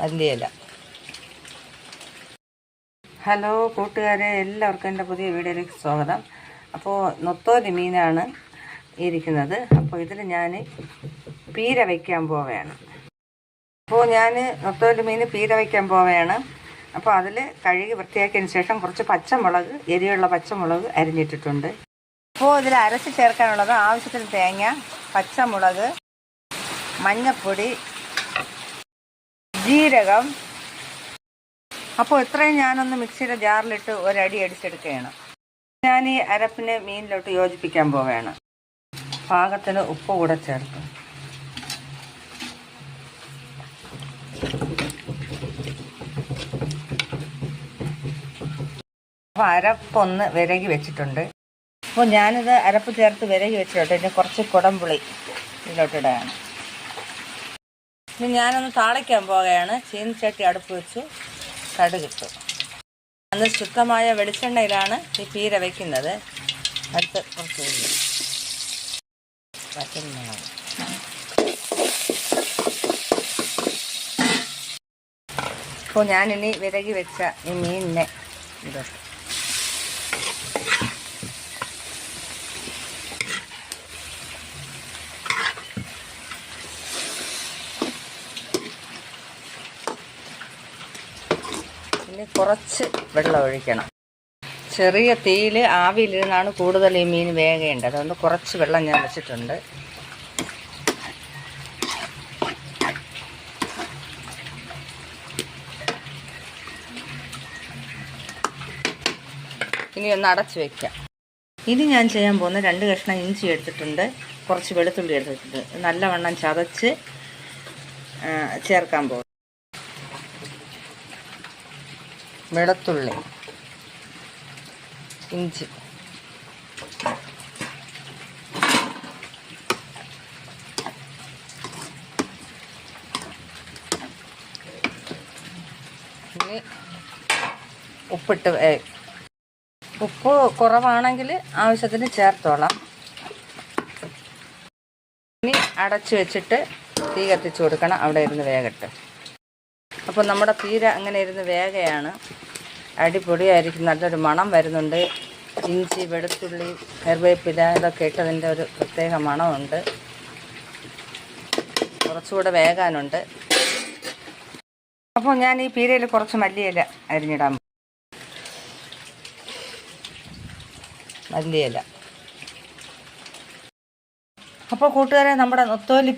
മല്ലിയില ഹലോ കൂട്ടുകാരെ എല്ലാവർക്കും എന്റെ പുതിയ വീഡിയോയിലേക്ക് സ്വാഗതം. അപ്പോൾ നൊത്തോലി മീനാണ് ഇരിക്കുന്നത്. അപ്പോൾ ഇതിൽ ഞാൻ പീര വയ്ക്കാൻ പോവുകയാണ്. അപ്പോൾ ഞാൻ നൊത്തോലി മീൻ പീര വയ്ക്കാൻ പോവുകയാണ്. അപ്പോൾ അതിൽ കഴുകി വൃത്തിയാക്കിയതിന് ശേഷം കുറച്ച് പച്ചമുളക് എരിയുള്ള പച്ചമുളക് അരിഞ്ഞിട്ടിട്ടുണ്ട്. അപ്പോൾ ഇതിൽ അരച്ച് ചേർക്കാനുള്ളത് ആവശ്യത്തിന് തേങ്ങ പച്ചമുളക് മഞ്ഞപ്പൊടി ജീരകം. അപ്പോൾ ഇത്രയും ഞാനൊന്ന് മിക്സിയുടെ ജാറിലിട്ട് ഒരടി അടിച്ചെടുക്കുകയാണ്. ഞാൻ ഈ അരപ്പിനെ മീനിലോട്ട് യോജിപ്പിക്കാൻ പോവുകയാണ്. പാകത്തിന് ഉപ്പ് കൂടെ ചേർക്കും അപ്പോൾ അരപ്പൊന്ന് വിരകി വെച്ചിട്ടുണ്ട്. അപ്പോൾ ഞാനിത് അരപ്പ് ചേർത്ത് വിരകി വെച്ചിട്ടുണ്ട്. എന്റെ കുറച്ച് കുടംപുളി ഇതിലോട്ടിടുകയാണ് ഇനി ഞാനൊന്ന് താളിക്കാൻ പോവുകയാണ്. ചീനിച്ചട്ടി അടുപ്പ് വെച്ചു. കടുകിട്ടു അന്ന് ശുദ്ധമായ വെളിച്ചെണ്ണയിലാണ് ഈ പീര വയ്ക്കുന്നത് അടുത്ത് കുറച്ച് അപ്പോൾ ഞാനിനി വിരകി വെച്ച ഈ മീനിനെ ഇടട്ടെ ഇനി കുറച്ച് വെള്ളം ഒഴിക്കണം. ചെറിയ തീയിൽ ആവിയിലിരുന്നാണ് കൂടുതൽ ഈ മീൻ വേകേണ്ടത്. അതുകൊണ്ട് കുറച്ച് വെള്ളം ഞാൻ വെച്ചിട്ടുണ്ട്. ഇനി ഒന്ന് അടച്ച് വെക്കാം. ഇനി ഞാൻ ചെയ്യാൻ പോകുന്ന രണ്ട് കഷ്ണം ഇഞ്ചി എടുത്തിട്ടുണ്ട്. കുറച്ച് വെളുത്തുള്ളി എടുത്തിട്ടുണ്ട്. നല്ലവണ്ണം ചതച്ച് ചേർക്കാൻ പോകും വെളുത്തുള്ളി ഇഞ്ചി. ഇനി ഉപ്പിട്ട് ഉപ്പ് കുറവാണെങ്കിൽ ആവശ്യത്തിന് ചേർത്തോളാം. ഇനി അടച്ചു വെച്ചിട്ട് തീ കത്തിച്ച് കൊടുക്കണം. അവിടെ ഇരുന്ന് വേകട്ടെ അപ്പോൾ നമ്മുടെ പീര അങ്ങനെ ഇരുന്ന് വേഗയാണ്. അടിപൊളിയായിരിക്കും. നല്ലൊരു മണം വരുന്നുണ്ട്. ഇഞ്ചി വെളുത്തുള്ളി കറിവേപ്പില ഇതൊക്കെ ഇട്ടതിന്റെ ഒരു പ്രത്യേക മണമുണ്ട്. കുറച്ചുകൂടെ വേകാനുണ്ട്. അപ്പോൾ ഞാൻ ഈ പീരയിൽ കുറച്ച് മല്ലിയില അരിഞ്ഞിടാൻ. മല്ലിയില. അപ്പോൾ കൂട്ടുകാരെ നമ്മുടെ നൊത്തോലി